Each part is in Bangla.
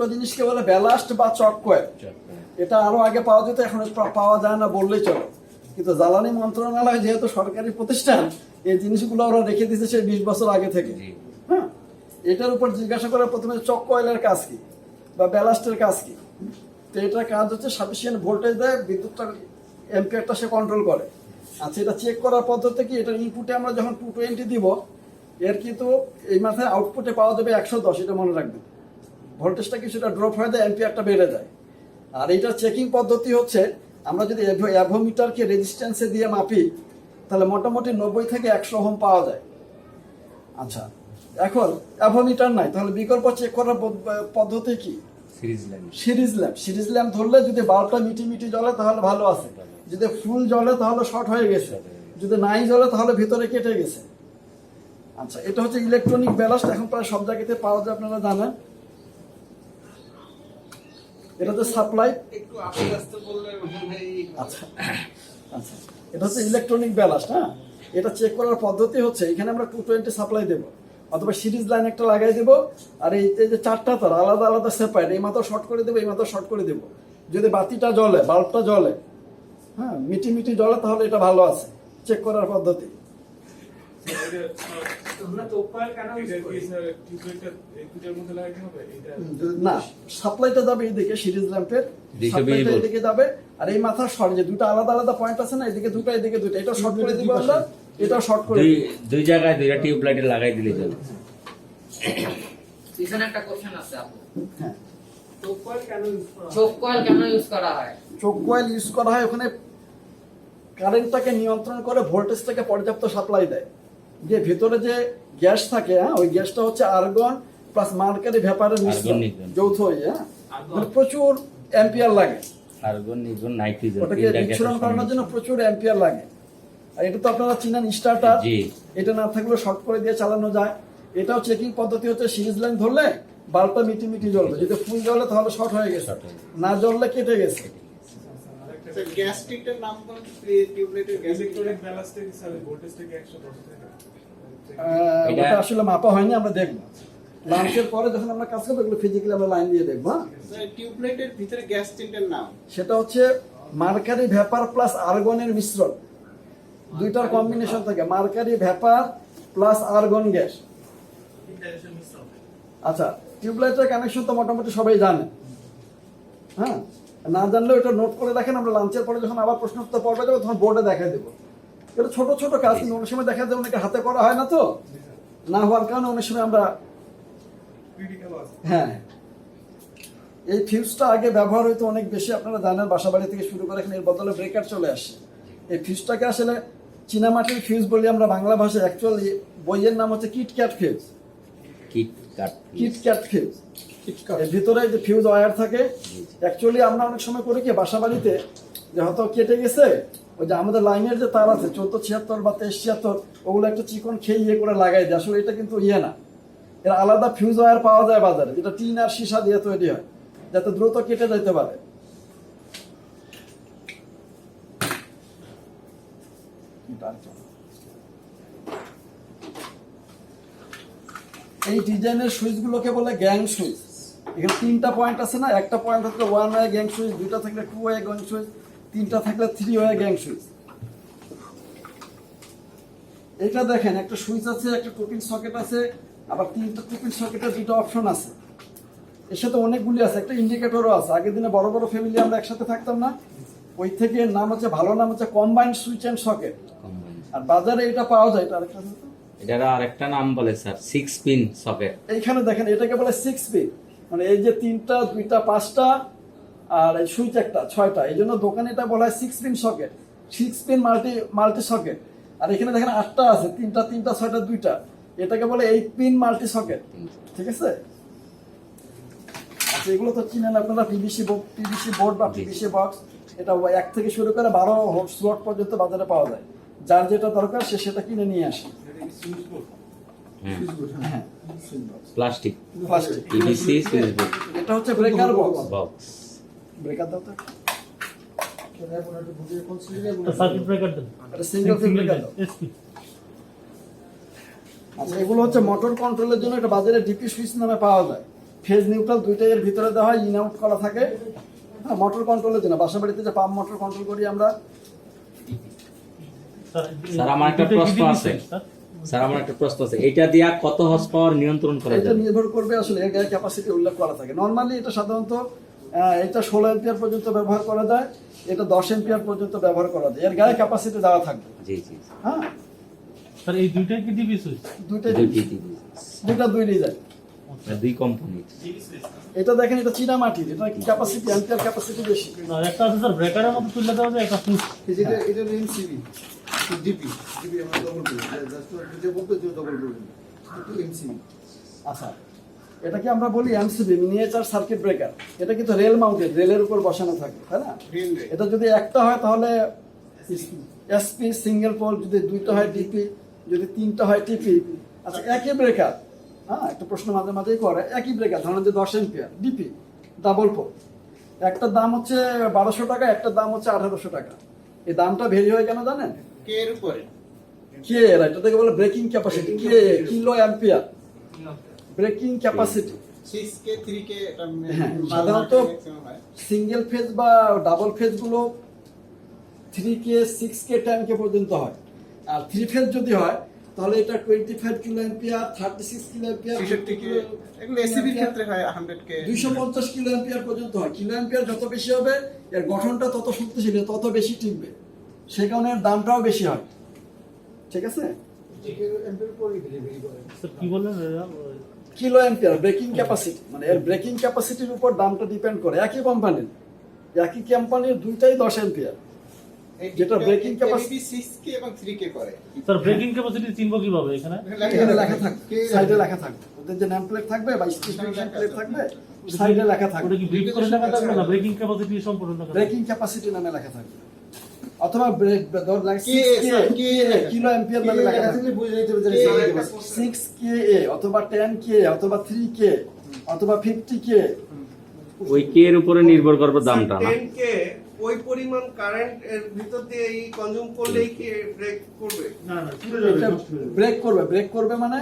দুটো জিনিসকে বলে ব্যালাস্ট বা চক কয়েল এটা আরও আগে পাওয়া যেত এখন পাওয়া যায় না বললেই চলে। কিন্তু জ্বালানি মন্ত্রণালয় যেহেতু সরকারি প্রতিষ্ঠান এই জিনিসগুলো ওরা রেখে দিয়েছে সেই বিশ বছর আগে থেকে। হ্যাঁ? এটার উপর জিজ্ঞাসা করে প্রথমে চক কয়েলের কাজ কি বা ব্যালাস্টের কাজ কি? তো এটার কাজ হচ্ছে সাফিসিয়েন্ট ভোল্টেজ দেয় বিদ্যুৎটা এম্পিয়ারটা সে কন্ট্রোল করে। আচ্ছা এটা চেক করার পদ্ধতি কি? এটা ইনপুটে আমরা যখন টু টোয়েন্টি দিব এর কিন্তু এই মাথায় আউটপুটে পাওয়া যাবে একশো দশ এটা মনে রাখবেন। ভোল্টেজটা কিছুটা ড্রপ হয়ে যায় অ্যাম্পিয়ারটা বেড়ে যায়। আর এইটার চেকিং পদ্ধতি হচ্ছে আমরা যদি অ্যাভোমিটারকে রেজিস্ট্যান্সে দিয়ে মাপি তাহলে মোটামুটি নব্বই থেকে একশো হোম পাওয়া যায়। আচ্ছা এখন অ্যাভোমিটার নাই তাহলে বিকল্প চেক করার পদ- পদ্ধতি কি? Series line series lamp. Series lamp ধরলে যদি বাল্বটা মিটি মিটি জ্বলে তাহলে ভালো আছে। যদি ফুল জ্বলে তাহলে শর্ট হয়ে গেছে। যদি নাই জ্বলে তাহলে ভিতরে কেটে গেছে। আচ্ছা এটা হচ্ছে ইলেকট্রনিক ব্যালাস্ট এখন প্রায় সব জায়গাতে পাওয়া যায় আপনারা জানেন। এটা হচ্ছে সাপ্লাই। একটু আস্তে আস্তে বললে আচ্ছা আচ্ছা। এটা হচ্ছে ইলেকট্রনিক ব্যালাস্ট হ্যাঁ? এটা চেক করার পদ্ধতি হচ্ছে এখানে আমরা টু টোয়েন্টি সাপ্লাই দেবো। অথবা সিরিজ লাইন একটা লাগাই দেবো আর এই এই যে চারটা তার আলাদা আলাদা সেপারেট এই মাথা শর্ট করে দেবো এই মাথা শর্ট করে দেবো। যদি বাতিটা জ্বলে বাল্বটা জ্বলে হ্যাঁ মিটি মিটি জ্বলে তাহলে এটা ভালো আছে চেক করার পদ্ধতি আমরা তো উপায় কেন use করি? না সাপ্লাইটা যাবে এইদিকে সিরিজ ল্যাম্পের সাপ্লাইটা এদিকে যাবে আর এই মাথা শর্ট যে দুটো আলাদা আলাদা পয়েন্ট আছে না এদিকে দুটো এদিকে দুটো এটা শর্ট করে দিব আমরা এটা শর্ট করে দুই জায়গায় দুইটা টিউব লাইটে লাগাই দিলে চলে। পিছনে একটা কোশ্চেন আছে আপু। হ্যাঁ। তো উপায় কেন use করা হয়? চোখ কয়েল কেন ইউজ করা হয়? চোখ কয়েল ইউজ করা হয় ওখানে কারেন্টটাকে নিয়ন্ত্রণ করে ভোল্টেজটাকে পর্যাপ্ত সাপ্লাই দেয়। যে ভিতরে যে গ্যাস থাকে হ্যাঁ ওই গ্যাসটা হচ্ছে আর্গন প্লাস মার্কারি ভ্যাপারের মিশ্রণ যৌথ হয়ে হ্যাঁ? মানে প্রচুর অ্যাম্পিয়ার লাগে। আর্গন নির্গন নাইট্রোজেন ওটাকে বিচ্ছুরণ করানোর জন্য প্রচুর অ্যাম্পিয়ার লাগে। আর এটা তো আপনারা চিনেন স্টার্টার জি। এটা না থাকলেও শর্ট করে দিয়ে চালানো যায়। এটাও চেকিং পদ্ধতি হচ্ছে সিরিজ লাইন ধরলে বাল্বটা মিটি মিটি জ্বলবে যদি ফুল জ্বলে তাহলে শর্ট হয়ে গেছে। না জ্বললে কেটে গেছে। স্যার নাম কোন ইলেকট্রনিক থেকে স্যার থেকে এটা- আসলে মাপা হয়নি আমরা দেখব। লাঞ্চের পরে যখন আমরা কাজ করব এগুলো ফিজিক্যালি আমরা লাইন দিয়ে দেখব হ্যাঁ? টিউবলাইটের ভিতরে গ্যাস নাম। সেটা হচ্ছে মার্কারি ভ্যাপার প্লাস আর্গনের মিশ্রণ। দুইটার কম্বিনেশন থাকে mercury vapour plus argon gas. আচ্ছা টিউবলাইটের কানেকশন তো মোটামুটি সবাই জানে। হ্যাঁ? না জানলেও এটা নোট করে রাখেন আমরা লাঞ্চের পরে যখন আবার প্রশ্ন উত্তর পর্বে যাব তখন বোর্ডে দেখাই দেবো। এটা ছোট ছোট কাজ কিন্তু অনেক সময় দেখা যায় অনেকে হাতে করা হয় না তো। না হওয়ার কারণে অনেক সময় আমরা হ্যাঁ। এই ফিউজটা আগে ব্যবহার হইতো অনেক বেশি আপনারা জানেন বাসা বাড়ি থেকে শুরু করে এখন এর বদলে ব্রেকার চলে আসে। এই ফিউজটাকে আসলে চীনামাটির ফিউজ বলি আমরা বাংলা ভাষায় অ্যাকচুয়ালি বইয়ের নাম হচ্ছে KitKat fuse KitKat KitKat fuse এর ভিতরে যে ফিউজ ওয়্যার থাকে অ্যাকচুয়ালি আমরা অনেক সময় করি কি বাসা বাড়িতে যে হয়তো কেটে গেছে ওই যে আমাদের লাইনের যে তার আছে চোদ্দ ছিয়াত্তর বা তেইশ ছিয়াত্তর ওগুলো একটা চিকন খেয়ে ইয়ে করে লাগাই দেয়। আসলে এটা কিন্তু ইয়ে না। এর আলাদা ফিউজ ওয়্যার পাওয়া যায় বাজারে যেটা টিন আর সীসা দিয়ে তৈরি হয় যাতে দ্রুত কেটে যেতে পারে। এই ডিজাইনের সুইচগুলোকে বলে গ্যাং সুইচ। এখানে তিনটা পয়েন্ট আছে না? একটা পয়েন্ট হচ্ছে ওয়ান ওয়ে গ্যাং সুইচ দুইটা থাকলে টু ওয়ে গ্যাং সুইচ তিনটা থাকলে থ্রি ওয়ে গ্যাং সুইচ। এটা দেখেন একটা সুইচ আছে একটা টোপিন সকেট আছে আবার তিনটা টোপিন সকেটের দুটো অপশন আছে। এর সাথে অনেকগুলি আছে একটা ইন্ডিকেটরও আছে। আগের দিনে বড় বড় ফ্যামিলি আমরা একসাথে থাকতাম না? ওই থেকে নাম হচ্ছে ভালো নাম হচ্ছে কম্বাইন্ড সুইচ অ্যান্ড সকেট আর বাজারে এটা পাওয়া যায় এটা আরেকটা আছে তো? এটার আরেকটা নাম বলে স্যার সিক্স পিন সকেট এইখানে দেখেন এটাকে বলে সিক্স পিন মানে এই যে তিনটা দুইটা পাঁচটা আর এই সুইচ একটা ছয়টা এই জন্য দোকানে এটা বলা হয় six pin socket six pin multi multi socket আর এখানে দেখেন আটটা আছে তিনটা তিনটা ছয়টা দুইটা। এটাকে বলে এইট পিন মাল্টি সকেট ঠিক আছে? আচ্ছা এগুলো তো চিনেন আপনারা পিভিসি পিভিসি বোর্ড বা পিভিসি বক্স এটা এক থেকে শুরু করে বারো স্লট পর্যন্ত বাজারে পাওয়া যায়। যার যেটা দরকার সে সেটা কিনে নিয়ে আসে। Plastic. Plastic. PVC switch board এটা হচ্ছে ব্রেকার বক্স বক্স ব্রেকার দাও তো। সার্কিট ব্রেকার দেন এটা সিঙ্গেল ব্রেকার দাও। এসপি আচ্ছা এগুলো হচ্ছে মোটর কন্ট্রোলের জন্য এটা বাজারে ডিপি সুইচ নামে পাওয়া যায়। ফেজ নিউট্রাল দুইটাই এর ভিতরে দেওয়া হয় ইন আউট করা থাকে। হ্যাঁ মোটর কন্ট্রোলের জন্য। বাসা বাড়িতে যে পাম্প মোটর কন্ট্রোল করি আমরা। স্যার, আমার একটা প্রশ্ন আছে। স্যার আমার একটা প্রশ্ন আছে। এটা দিয়া কত হর্স পাওয়ার নিয়ন্ত্রণ করা এটা নির্ভর করবে আসলে এর ক্যাপাসিটি উল্লেখ করা থাকে। নর্মালি এটা সাধারণত এটা ষোলো এম্পিয়ার পর্যন্ত ব্যবহার করা যায় এটা দশ এম্পিয়ার পর্যন্ত ব্যবহার করা যায়। এর গায়ে ক্যাপাসিটি দেওয়া থাকবে। জি জি হ্যাঁ? স্যার এই দুইটাই কি ডিবি সুইচ দুইটাই দুইটি টিভি দুইটা দুই যায়। দুই কোম্পানি এটা দেখেন এটা চীনা মাটির এটা ক্যাপাসিটি এম্পিয়ার ক্যাপাসিটি বেশি? আর একটা আছে স্যার ব্রেকারের মতো তুলে দেওয়া যায় একটা সুইচ যেটা এটা এমসিবি ডিপি ডিপি আমরা ডবল করি জাস্ট যে বলতে যে ডবল করি একটু এমসিবি আচ্ছা এটা কি আমরা বলি এমসিবি মিনিয়েচার সার্কিট ব্রেকার এটা কিন্তু রেল মাউন্টেড রেলের উপর বসানো থাকে তাই না? এটা যদি একটা হয় তাহলে এসপি সিঙ্গেল পোল যদি দুইটা হয় ডিপি যদি তিনটা হয় টিপি আচ্ছা একই ব্রেকার হ্যাঁ একটা প্রশ্ন মাঝে মাঝেই করে। একই ব্রেকার ধরেন যে দশ এম্পিয়ার ডিপি ডাবল পোল একটার দাম হচ্ছে বারোশো টাকা একটার দাম হচ্ছে আঠারোশো টাকা। এই দামটা ভেরি হয় কেন জানেন? কে এর উপরে। কে এর এটা থেকে বলে breaking capacity K kilo ampere breaking capacity 6K 3K এটা সাধারণত সিঙ্গেল ফেজ বা double ফেজগুলো three K six K ten K পর্যন্ত হয়। আর থ্রি ফেজ যদি হয় তাহলে এটা twenty five kilo ampere thirty six kilo ampere 63K এগুলো এসিবির ক্ষেত্রে হয় 100K দুইশো পঞ্চাশ কিলো এম্পিয়ার পর্যন্ত হয়। কিলো এম্পিয়ার যত বেশি হবে এর গঠনটা তত শক্তিশালী তত বেশি টিকবে। সেই কারণে এর দামটাও বেশি হয়। ঠিক আছে? কি বললেন কিলো এম্পিয়ার ব্রেকিং ক্যাপাসিটি মানে এর ব্রেকিং ক্যাপাসিটির উপর দামটা ডিপেন্ড করে। একই কোম্পানির একই কোম্পানির দুইটাই দশ এম্পিয়ার যেটা breaking capacity- 6K এবং 3K করে। স্যার ব্রেকিং ক্যাপাসিটি চিনবো কীভাবে এখানে? এখানে লেখা থাকবে। সাইডে লেখা থাকবে। ওদের যে নেম প্লেট থাকবে বা স্টিফিকেশন প্লেট থাকবে। সাইডে লেখা ওটা থাকবে কি ব্রিফ করে লেখা থাকবে না ব্রেকিং ক্যাপাসিটি সম্পূর্ণ লেখা থাকবে? ব্রেকিং ক্যাপাসিটি নামে লেখা থাকবে। অথবা ব্রেক ধর লাগে কে, স্যার, কে লেখা কিলো এম্পিয়ার নামে লেখা থাকবে। বুঝে নিতে হবে কে যে লেখা সিক্স কে এ অথবা টেন কে অথবা থ্রি কে অথবা ফিফটি কে। ওই কে এর উপরে নির্ভর করবে দামটা না? 10 কে ওই পরিমাণ কারেন্ট এর ভিতর দিয়ে এই কনজিউম করলেই কি ব্রেক করবে? না না ব্রেক করবে ব্রেক করবে মানে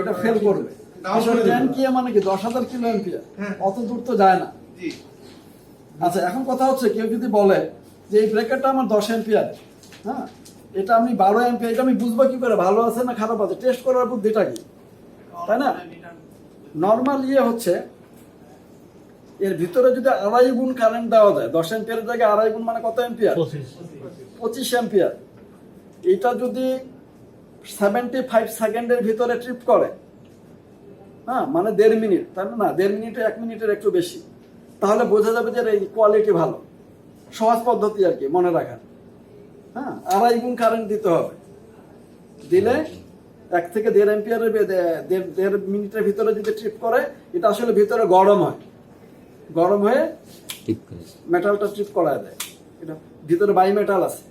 এটা ফেল করবে। মানে কি? দশ হাজার কিলো এম্পিয়ার হ্যাঁ। অত দূর তো যায় না। জি। আচ্ছা এখন কথা হচ্ছে কেউ যদি বলে যে এই ব্রেকারটা আমার দশ এম্পিয়ার হ্যাঁ? এটা আমি বারো এম্পিয়ার এটা আমি বুঝব কি করে? ভালো আছে না খারাপ আছে? টেস্ট করার বুদ্ধিটা কি? তাই না? নর্মাল ইয়ে হচ্ছে এর ভিতরে যদি আড়াই গুণ কারেন্ট দেওয়া যায় দশ এম্পিয়ারের জায়গায় আড়াই গুণ মানে কত এম্পিয়ার পঁচিশ। এম্পিয়ার এটা যদি সেভেন্টি ফাইভ সেকেন্ডের ভিতরে ট্রিপ করে হ্যাঁ মানে দেড় মিনিট তাই না দেড় মিনিটে এক মিনিটের একটু বেশি। তাহলে বোঝা যাবে যে এই কোয়ালিটি ভালো। সহজ পদ্ধতি আর কি মনে রাখার। হ্যাঁ আড়াই গুণ কারেন্ট দিতে হবে। দিলে এক থেকে দেড় এম্পিয়ারের দেড় দেড় মিনিটের ভিতরে যদি ট্রিপ করে এটা আসলে ভিতরে গরম হয়। গরম হয়ে ঠিক মেটালটা ট্রিপ করা দেয়। এটা ভিতরে বাই মেটাল আছে।